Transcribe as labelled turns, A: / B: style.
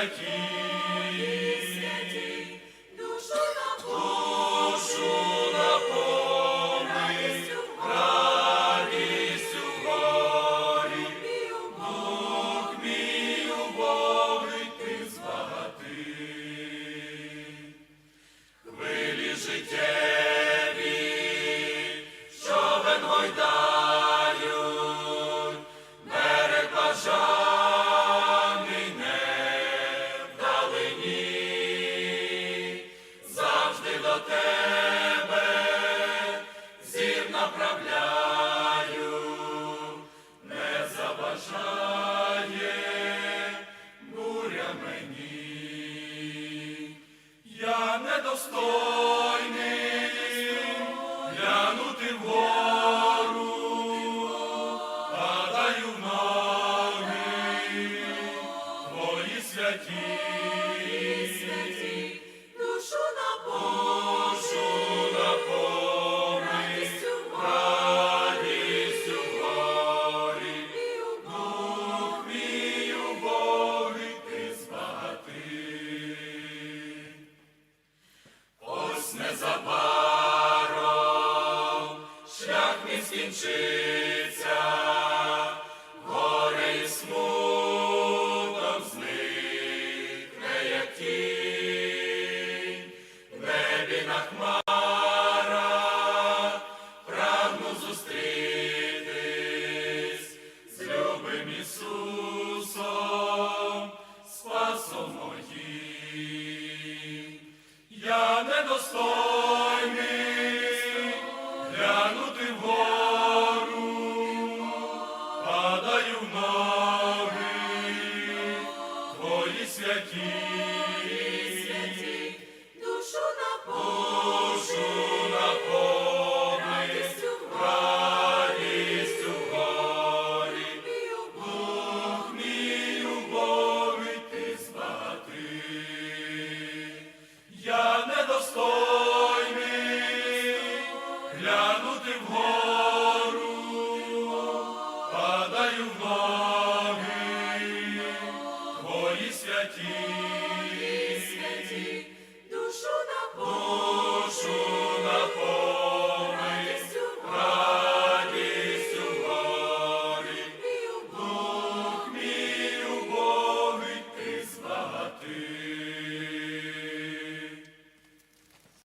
A: aqui. Христос. скінчиться, горе і смуток зникне, як тінь, в небі на хмарах прагну зустрітись з любим Ісусом, спасом моїм. Я недостойний. в ноги, твої святі.
B: святі, душу на душу напо.